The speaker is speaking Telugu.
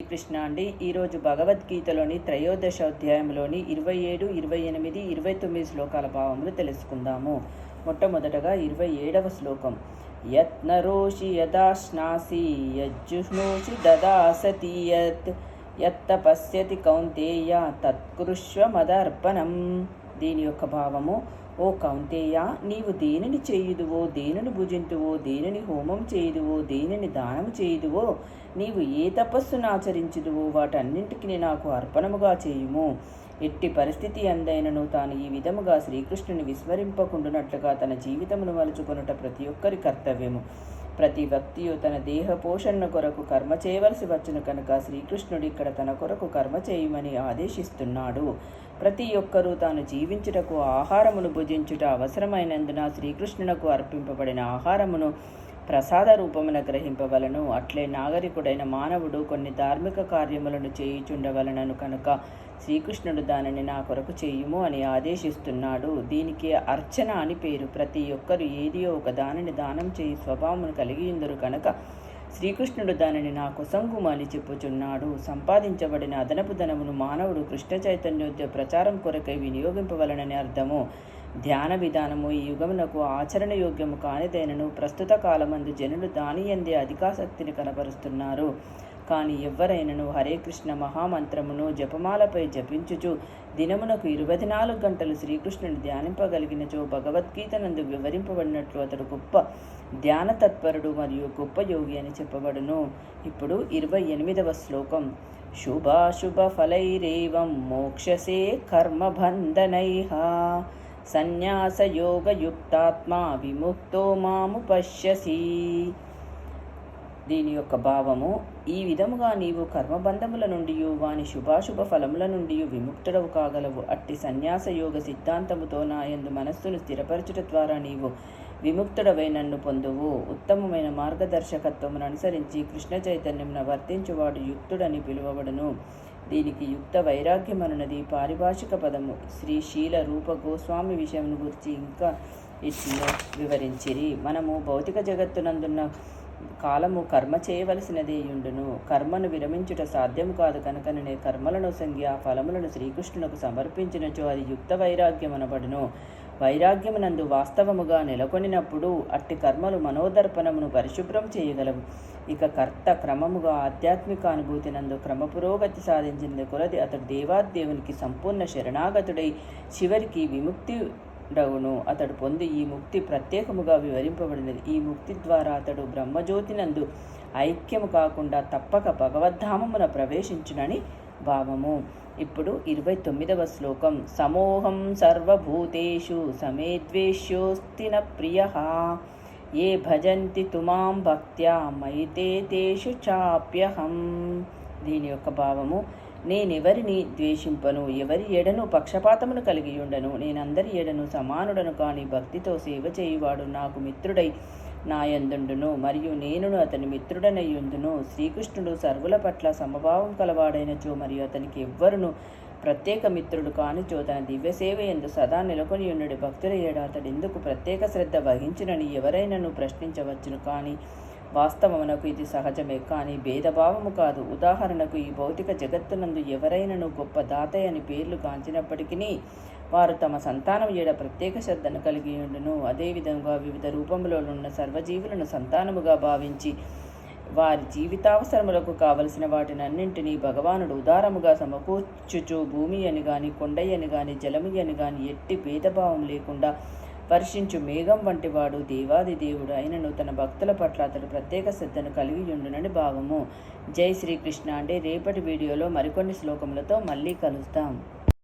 కృష్ణ అండి. ఈరోజు భగవద్గీతలోని త్రయోదశ అధ్యాయంలోని ఇరవై ఏడు ఇరవై ఎనిమిది ఇరవై తొమ్మిది శ్లోకాల భావములు తెలుసుకుందాము. మొట్టమొదటగా ఇరవై ఏడవ శ్లోకం. యత్నరోషి యదాశ్నాసి యజ్జుష్ణోషి దదాసతి యత్ యత్త కౌంతేయ తత్కృష్వ మదార్పణం దీని యొక్క భావము ఓ కౌంతేయ నీవు దేనిని చేయుదువో దేనిని భుజింతువో దేనిని హోమం చేయుదువో దేనిని దానం చేయుదువో నీవు ఏ తపస్సును ఆచరించుదువో వాటన్నింటికి నాకు అర్పణముగా చేయుము. ఎట్టి పరిస్థితి అందైనను తాను ఈ విధముగా శ్రీకృష్ణుని విస్మరింపకుండునట్లుగా తన జీవితమును మలుచుకొనుట ప్రతి ఒక్కరి కర్తవ్యము. ప్రతి వ్యక్తియు తన దేహ పోషణ కొరకు కర్మ చేయవలసి వచ్చును కనుక శ్రీకృష్ణుడు ఇక్కడ తన కొరకు కర్మ చేయమని ఆదేశిస్తున్నాడు. ప్రతి ఒక్కరూ తాను జీవించుటకు ఆహారమును భుజించుట అవసరమైనందున శ్రీకృష్ణునకు అర్పింపబడిన ఆహారమును ప్రసాద రూపమున గ్రహింపవలను. అట్లే నాగరికుడైన మానవుడు కొన్ని ధార్మిక కార్యములను చేయుచుండవలనను కనుక శ్రీకృష్ణుడు దానిని నా కొరకు చేయుము అని ఆదేశిస్తున్నాడు. దీనికి అర్చన అని పేరు. ప్రతి ఒక్కరు ఏదియో ఒక దానిని దానం చేయి స్వభావమును కలిగి ఇందరు కనుక శ్రీకృష్ణుడు దానిని నా కుసంగుము చెప్పుచున్నాడు. సంపాదించబడిన అదనపు ధనమును మానవుడు కృష్ణ చైతన్యోద్య ప్రచారం కొరకై వినియోగింపవలనని అర్థము. ధ్యాన విధానము ఈ యుగమునకు ఆచరణ యోగ్యము కానిదేనను ప్రస్తుత కాలమందు జనులు దాని ఎందే అధికాసక్తిని కనబరుస్తున్నారు. కానీ ఎవ్వరైనను హరే కృష్ణ మహామంత్రమును జపమాలపై జపించుచు దినమునకు ఇరవై నాలుగు గంటలు శ్రీకృష్ణుని ధ్యానింపగలిగినచో భగవద్గీతనందు వివరింపబడినట్లు అతడు గొప్ప ధ్యాన తత్పరుడు మరియు గొప్ప యోగి అని చెప్పబడును. ఇప్పుడు ఇరవై ఎనిమిదవ శ్లోకం. శుభాశుభ ఫలైరేవం మోక్షసే కర్మబంధనైహ. సన్యాసయోగయుక్తాత్మా విముక్తో మాము పశ్యసి. దీని యొక్క భావము ఈ విధముగా నీవు కర్మబంధముల నుండి వాని శుభాశుభ ఫలముల నుండి విముక్తుడవు కాగలవు. అట్టి సన్యాస యోగ సిద్ధాంతముతో నాయందు మనస్సును స్థిరపరచుట ద్వారా నీవు విముక్తుడవై నన్ను పొందువు. ఉత్తమమైన మార్గదర్శకత్వమును అనుసరించి కృష్ణ చైతన్యమున వర్తించువాడు యుక్తుడని పిలువబడును. దీనికి యుక్త వైరాగ్యం అనున్నది పారిభాషిక పదము. శ్రీ శీల రూప గోస్వామి విషయం గురించి ఇంకా ఇచ్చి వివరించిరి. మనము భౌతిక జగత్తునందున్న కాలము కర్మ చేయవలసినదే యుండును కర్మను విరమించుట సాధ్యం కాదు కనుకననే కర్మలను సంగి ఆ ఫలములను శ్రీకృష్ణునకు సమర్పించినచో అది యుక్త వైరాగ్యం అనబడును వైరాగ్యమునందు వాస్తవముగా నెలకొనినప్పుడు అట్టి కర్మలు మనోదర్పణమును పరిశుభ్రం చేయగలవు. ఇక కర్త క్రమముగా ఆధ్యాత్మిక అనుభూతి నందు క్రమ పురోగతి సాధించింది కొలది అతడు దేవాదేవునికి సంపూర్ణ శరణాగతుడై చివరికి విముక్తి డవును అతడు పొంది ఈ ముక్తి ప్రత్యేకముగా వివరింపబడినది. ఈ ముక్తి ద్వారా అతడు బ్రహ్మజ్యోతినందు ఐక్యము కాకుండా తప్పక భగవద్ధామమున ప్రవేశించునని భావము. ఇప్పుడు ఇరవై తొమ్మిదవ శ్లోకం. సమోహం సర్వభూతేషు సమేద్వేష్యోస్తిన ప్రియ. ఏ భజంతి తుమాం భక్త్యా మైతే తేషు చాప్యహం. దీని యొక్క భావము నేనెవరిని ద్వేషింపను? ఎవరి ఎడను పక్షపాతమును కలిగి ఉండను? నేనందరి ఎడను సమానుడను కాని భక్తితో సేవ చేయువాడు నాకు మిత్రుడై నాయందుండును. మరియు నేనును అతని మిత్రుడనయ్యుందును. శ్రీకృష్ణుడు సర్వుల పట్ల సమభావం కలవాడైనచో మరియు అతనికి ఎవ్వరును ప్రత్యేక మిత్రుడు కానిచో తన దివ్యసేవ ఎందు సదా నెలకొని ఉండడు భక్తుల ఏడ అతడు ఎందుకు ప్రత్యేక శ్రద్ధ వహించునని ఎవరైనాను ప్రశ్నించవచ్చును? కానీ వాస్తవమునకు ఇది సహజమే కానీ భేదభావము కాదు. ఉదాహరణకు ఈ భౌతిక జగత్తునందు ఎవరైనను గొప్ప దాతయ్య అని పేర్లు కాంచినప్పటికీ వారు తమ సంతానం ఏడ ప్రత్యేక శ్రద్ధను కలిగి ఉండును. అదేవిధంగా వివిధ రూపంలో ఉన్న సర్వజీవులను సంతానముగా భావించి వారి జీవితావసరములకు కావలసిన వాటిని అన్నింటినీ భగవానుడు ఉదారముగా సమకూర్చుచు భూమి అని గాని కొండయ్యని గాని జలము అని గాని ఎట్టి భేదభావం లేకుండా వర్షించు మేఘం వంటి వాడు దేవాది దేవుడు. అయినను తన భక్తుల పట్ల అతడు ప్రత్యేక శ్రద్ధను కలిగి ఉండునని భావము. జై శ్రీకృష్ణ. అంటే రేపటి వీడియోలో మరికొన్ని శ్లోకములతో మళ్ళీ కలుస్తాం